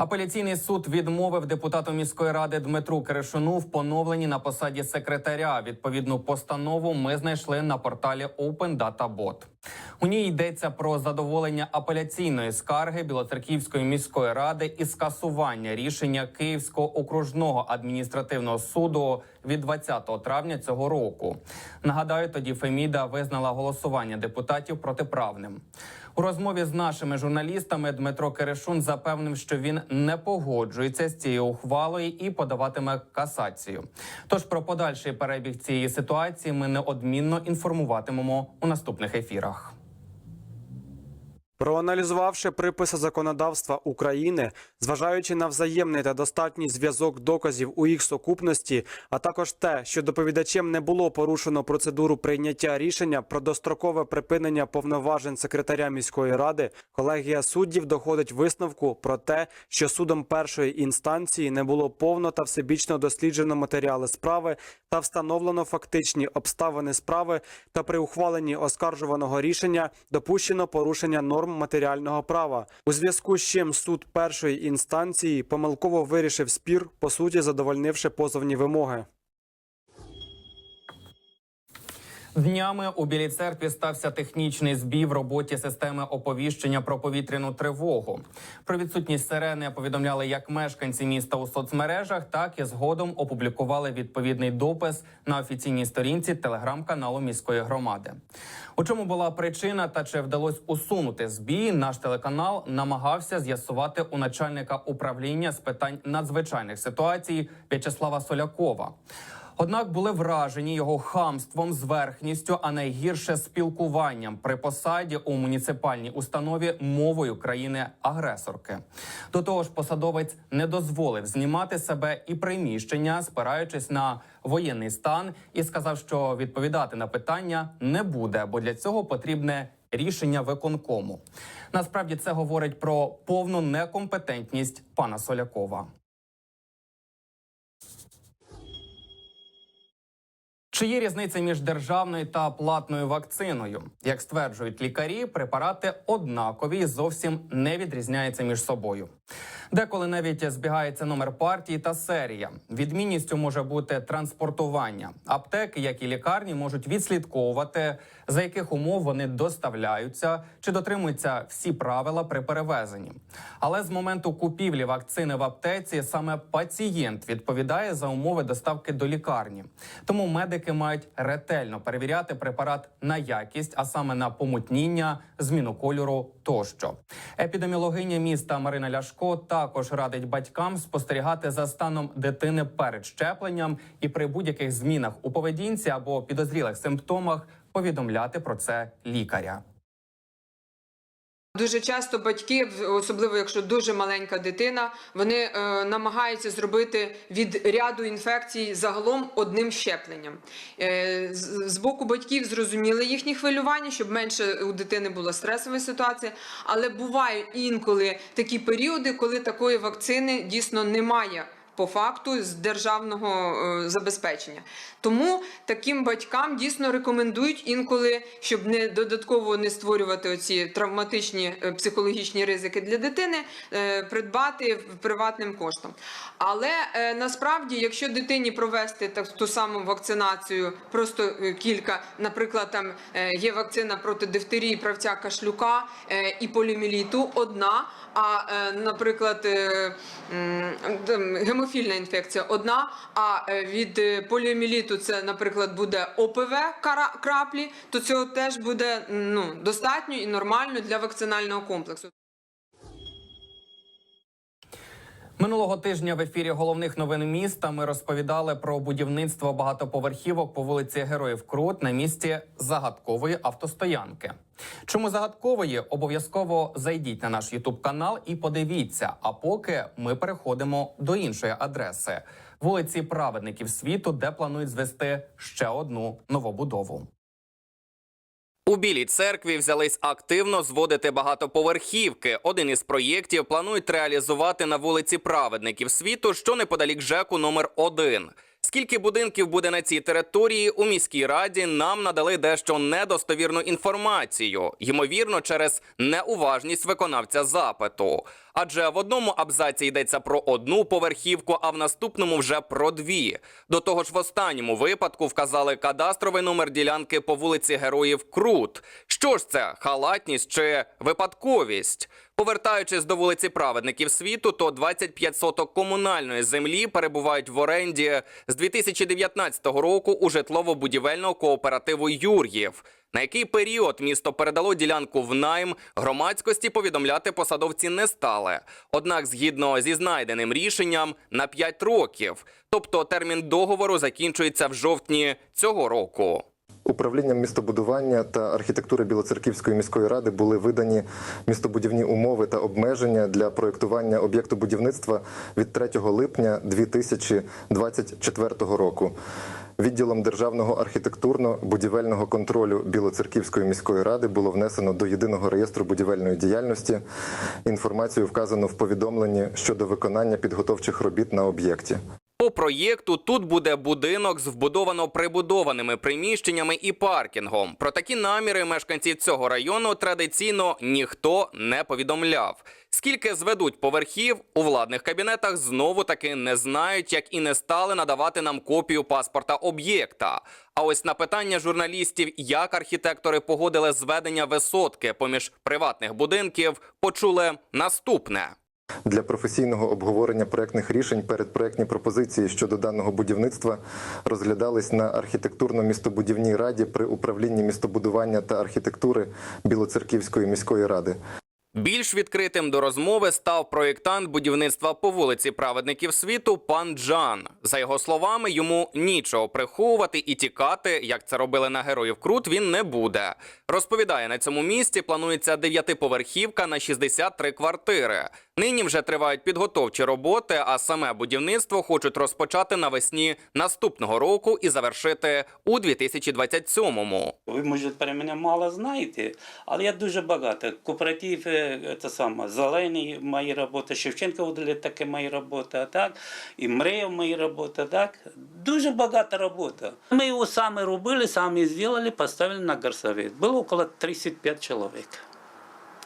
Апеляційний суд відмовив депутату міської ради Дмитру Киришину в поновленні на посаді секретаря. Відповідну постанову ми знайшли на порталі Open Data Bot. У ній йдеться про задоволення апеляційної скарги Білоцерківської міської ради і скасування рішення Київського окружного адміністративного суду від 20 травня цього року. Нагадаю, тоді Феміда визнала голосування депутатів протиправним. У розмові з нашими журналістами Дмитро Киришун запевнив, що він не погоджується з цією ухвалою і подаватиме касацію. Тож про подальший перебіг цієї ситуації ми неодмінно інформуватимемо у наступних ефірах. Проаналізувавши приписи законодавства України, зважаючи на взаємний та достатній зв'язок доказів у їх сукупності, а також те, що доповідачем не було порушено процедуру прийняття рішення про дострокове припинення повноважень секретаря міської ради, колегія суддів доходить висновку про те, що судом першої інстанції не було повно та всебічно досліджено матеріали справи та встановлено фактичні обставини справи, та при ухваленні оскаржуваного рішення допущено порушення норм матеріального права. У зв'язку з чим суд першої інстанції помилково вирішив спір, по суті задовольнивши позовні вимоги. Днями у Білій церкві стався технічний збій в роботі системи оповіщення про повітряну тривогу. Про відсутність сирени повідомляли як мешканці міста у соцмережах, так і згодом опублікували відповідний допис на офіційній сторінці телеграм-каналу міської громади. У чому була причина та чи вдалося усунути збій? Наш телеканал намагався з'ясувати у начальника управління з питань надзвичайних ситуацій В'ячеслава Солякова. Однак були вражені його хамством, зверхністю, а найгірше спілкуванням при посаді у муніципальній установі мовою країни-агресорки. До того ж, посадовець не дозволив знімати себе і приміщення, спираючись на воєнний стан, і сказав, що відповідати на питання не буде, бо для цього потрібне рішення виконкому. Насправді це говорить про повну некомпетентність пана Солякова. Чи є різниця між державною та платною вакциною? Як стверджують лікарі, препарати однакові і зовсім не відрізняються між собою. Деколи навіть збігається номер партії та серія. Відмінністю може бути транспортування. Аптеки, як і лікарні, можуть відслідковувати, за яких умов вони доставляються, чи дотримуються всі правила при перевезенні. Але з моменту купівлі вакцини в аптеці саме пацієнт відповідає за умови доставки до лікарні. Тому медики мають ретельно перевіряти препарат на якість, а саме на помутніння, зміну кольору тощо. Епідеміологиня міста Марина Ляшко також радить батькам спостерігати за станом дитини перед щепленням і при будь-яких змінах у поведінці або підозрілих симптомах повідомляти про це лікаря. Дуже часто батьки, особливо якщо дуже маленька дитина, вони е, намагаються зробити від ряду інфекцій загалом одним щепленням. Е, з, з боку батьків зрозуміли їхні хвилювання, щоб менше у дитини була стресова ситуація. Але бувають інколи такі періоди, коли такої вакцини дійсно немає. По факту з державного е, забезпечення. Тому таким батькам дійсно рекомендують інколи, щоб не додатково не створювати оці травматичні е, психологічні ризики для дитини, е, придбати приватним коштом. Але насправді, якщо дитині провести так, ту саму вакцинацію, просто кілька, наприклад, там є вакцина проти дифтерії, правця кашлюка і поліоміеліту одна. А, наприклад, е, м, інфекція одна, а е, від поліоміліту це, наприклад, буде ОПВ краплі, то цього теж буде ну, достатньо і нормально для вакцинального комплексу. Минулого тижня в ефірі головних новин міста ми розповідали про будівництво багатоповерхівок по вулиці Героїв Крут на місці загадкової автостоянки. Чому загадкової? Обов'язково зайдіть на наш Ютуб канал і подивіться. А поки ми переходимо до іншої адреси вулиці Праведників світу, де планують звести ще одну новобудову. У Білій церкві взялись активно зводити багатоповерхівки. Один із проєктів планують реалізувати на вулиці Праведників світу, що неподалік ЖЕКу номер 1 Скільки будинків буде на цій території у міській раді, нам надали дещо недостовірну інформацію, ймовірно, через неуважність виконавця запиту. Адже в одному абзаці йдеться про одну поверхівку, а в наступному вже про дві. До того ж, в останньому випадку вказали кадастровий номер ділянки по вулиці Героїв Крут. Що ж це халатність чи випадковість? Повертаючись до вулиці праведників світу, то 25 соток комунальної землі перебувають в оренді з 2019 року у житлово-будівельного кооперативу Юр'їв. На який період місто передало ділянку в найм, громадськості повідомляти посадовці не стали. Однак, згідно зі знайденим рішенням, на 5 років. Тобто термін договору закінчується в жовтні цього року. Управлінням містобудування та архітектури Білоцерківської міської ради були видані містобудівні умови та обмеження для проєктування об'єкту будівництва від 3 липня 2024 року. Відділом державного архітектурно-будівельного контролю Білоцерківської міської ради було внесено до єдиного реєстру будівельної діяльності. Інформацію вказано в повідомленні щодо виконання підготовчих робіт на об'єкті. Проєкту тут буде будинок з вбудовано прибудованими приміщеннями і паркінгом. Про такі наміри мешканців цього району традиційно ніхто не повідомляв. Скільки зведуть поверхів у владних кабінетах знову таки не знають, як і не стали надавати нам копію паспорта об'єкта. А ось на питання журналістів, як архітектори погодили зведення висотки поміж приватних будинків, почули наступне. Для професійного обговорення проектних рішень передпроектні пропозиції щодо даного будівництва розглядались на архітектурно-містобудівній раді при управлінні містобудування та архітектури Білоцерківської міської ради. Більш відкритим до розмови став проєктант будівництва по вулиці праведників світу пан Джан. За його словами, йому нічого приховувати і тікати, як це робили на героїв Крут, він не буде. Розповідає, на цьому місці планується дев'ятиповерхівка на 63 квартири. Нині вже тривають підготовчі роботи, а саме будівництво хочуть розпочати навесні наступного року і завершити у 2027-му. Ви, може, про мене мало знаєте, але я дуже багато. Кооператив, е, це саме, зелені мої роботи, Шевченко удали таке мої роботи, так? І Мреєв мої роботи, так? Дуже багато роботи. Ми його самі робили, самі зробили, поставили на горсовет. Було около 35 чоловік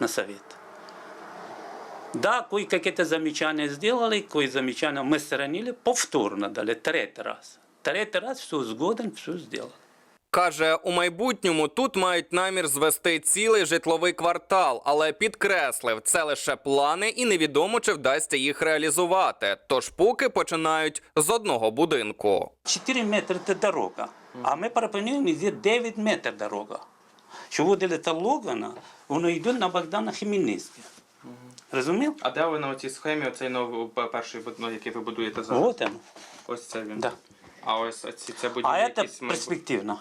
на совет. Да, кое какие-то замечания сделали, кое замечания мы сторонили, повторно дали, третий раз. Третий раз все сгоден, все сделали. Каже, у майбутньому тут мають намір звести цілий житловий квартал, але підкреслив, це лише плани, і невідомо чи вдасться їх реалізувати. Тож поки починають з одного будинку. 4 метри це дорога, а ми пропонуємо здесь 9 метрів дорога. Що буде та Логана, воно йде на Богдана Хмельницького. Розумів? А де ви на цій схемі оцей новий перший будинок, який ви будуєте зараз? Вот. Ось це він. Да. А ось ці це будівлі А це якісь перспективно.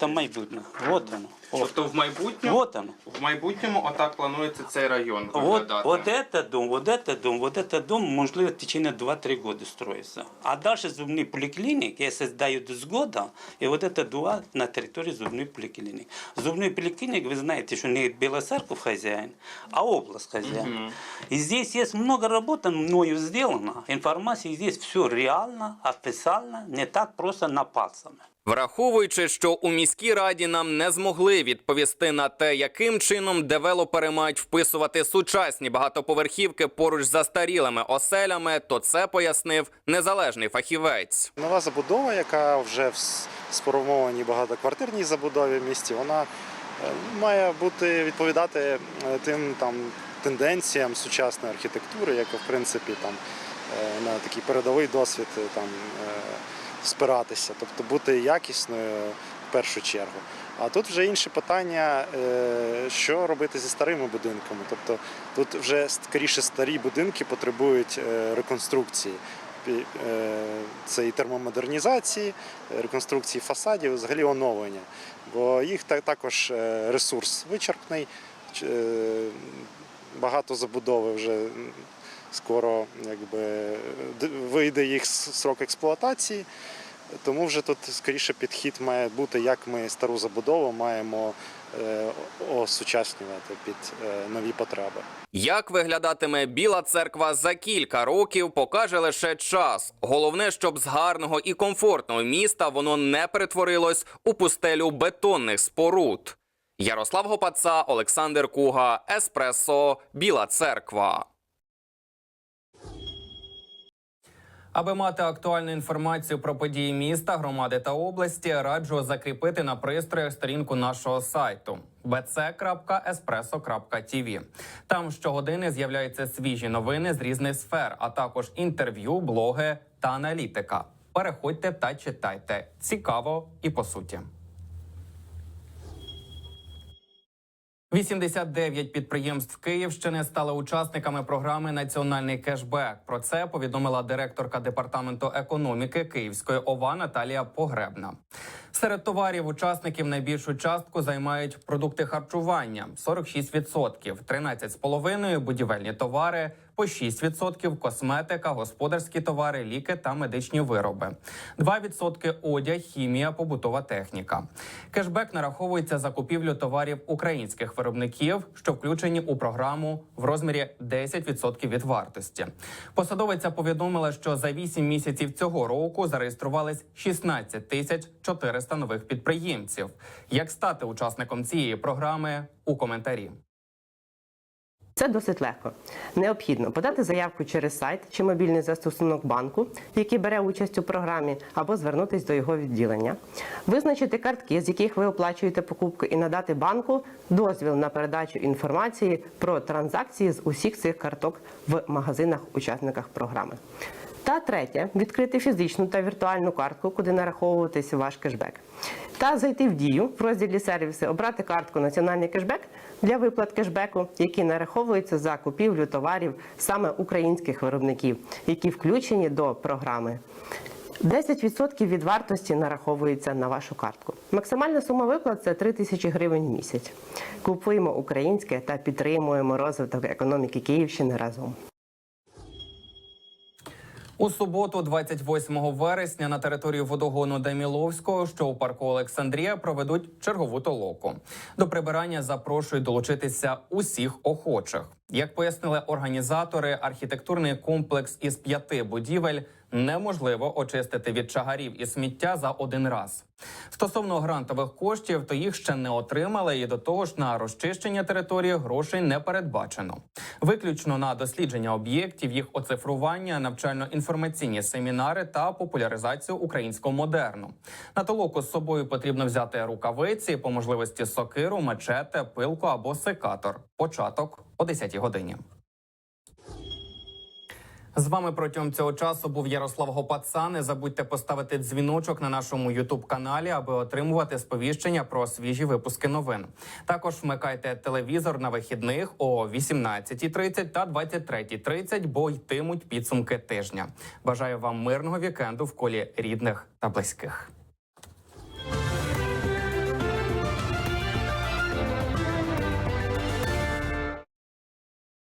Це майбутнє. Вот оно. Вот. Тобто в майбутньому, Вот оно. в майбутньому отак планується цей район Вот, виглядати. вот этот дом, вот этот дом, вот этот дом, можливо, в течение 2-3 года строится. А дальше зубный поликлиник, если сдают с года, и вот это два на территории зубной поликлиник. Зубной поликлиник, вы знаете, что не Белоцерков хозяин, а область хозяин. И здесь есть много работы мною сделано. Информация здесь все реально, официально, не так просто на пальцами. Враховуючи, що у міській раді нам не змогли відповісти на те, яким чином девелопери мають вписувати сучасні багатоповерхівки поруч з застарілими оселями, то це пояснив незалежний фахівець. Нова забудова, яка вже в сформованій багатоквартирній забудові в місті, вона е, має бути відповідати е, тим там тенденціям сучасної архітектури, яка в принципі там е, на такий передовий досвід там спиратися, тобто бути якісною в першу чергу. А тут вже інше питання, е, що робити зі старими будинками. Тобто тут вже скоріше старі будинки потребують е, реконструкції. Е, Це і термомодернізації, реконструкції фасадів, взагалі оновлення. Бо їх та- також ресурс вичерпний, багато забудови вже скоро якби, вийде їх срок експлуатації. Тому вже тут скоріше підхід має бути, як ми стару забудову маємо е, осучаснювати під е, нові потреби. Як виглядатиме Біла церква за кілька років, покаже лише час. Головне, щоб з гарного і комфортного міста воно не перетворилось у пустелю бетонних споруд. Ярослав Гопаца, Олександр Куга, Еспресо, Біла церква. Аби мати актуальну інформацію про події міста, громади та області, раджу закріпити на пристроях сторінку нашого сайту bc.espresso.tv. Там щогодини з'являються свіжі новини з різних сфер, а також інтерв'ю, блоги та аналітика. Переходьте та читайте. Цікаво і по суті. 89 підприємств Київщини стали учасниками програми Національний кешбек. Про це повідомила директорка департаменту економіки Київської ОВА Наталія Погребна. Серед товарів учасників найбільшу частку займають продукти харчування 46%, 13,5% будівельні товари, по 6% косметика, господарські товари, ліки та медичні вироби, 2% одяг, хімія, побутова техніка. Кешбек нараховується за купівлю товарів українських виробників, що включені у програму в розмірі 10% від вартості. Посадовиця повідомила, що за 8 місяців цього року зареєструвались 16 тисяч 400 нових підприємців. Як стати учасником цієї програми у коментарі? Це досить легко. Необхідно подати заявку через сайт чи мобільний застосунок банку, який бере участь у програмі, або звернутися до його відділення, визначити картки, з яких ви оплачуєте покупку, і надати банку дозвіл на передачу інформації про транзакції з усіх цих карток в магазинах-учасниках програми. Та третє відкрити фізичну та віртуальну картку, куди нараховуватися ваш кешбек. Та зайти в дію в розділі сервіси, обрати картку Національний кешбек для виплат кешбеку, які нараховуються за купівлю товарів саме українських виробників, які включені до програми. 10% від вартості нараховується на вашу картку. Максимальна сума виплат це 3 тисячі гривень в місяць. Купуємо українське та підтримуємо розвиток економіки Київщини разом. У суботу, 28 вересня, на території водогону Деміловського, що у парку Олександрія, проведуть чергову толоку. До прибирання запрошують долучитися усіх охочих. Як пояснили організатори, архітектурний комплекс із п'яти будівель неможливо очистити від чагарів і сміття за один раз. Стосовно грантових коштів, то їх ще не отримали, і до того ж на розчищення території грошей не передбачено. Виключно на дослідження об'єктів, їх оцифрування, навчально-інформаційні семінари та популяризацію українського модерну. На толоку з собою потрібно взяти рукавиці, по можливості сокиру, мачете, пилку або секатор. Початок о 10 годині. З вами протягом цього часу був Ярослав Гопаца. Не забудьте поставити дзвіночок на нашому Ютуб каналі, аби отримувати сповіщення про свіжі випуски новин. Також вмикайте телевізор на вихідних о 18.30 та 23.30, бо йтимуть підсумки тижня. Бажаю вам мирного вікенду в колі рідних та близьких.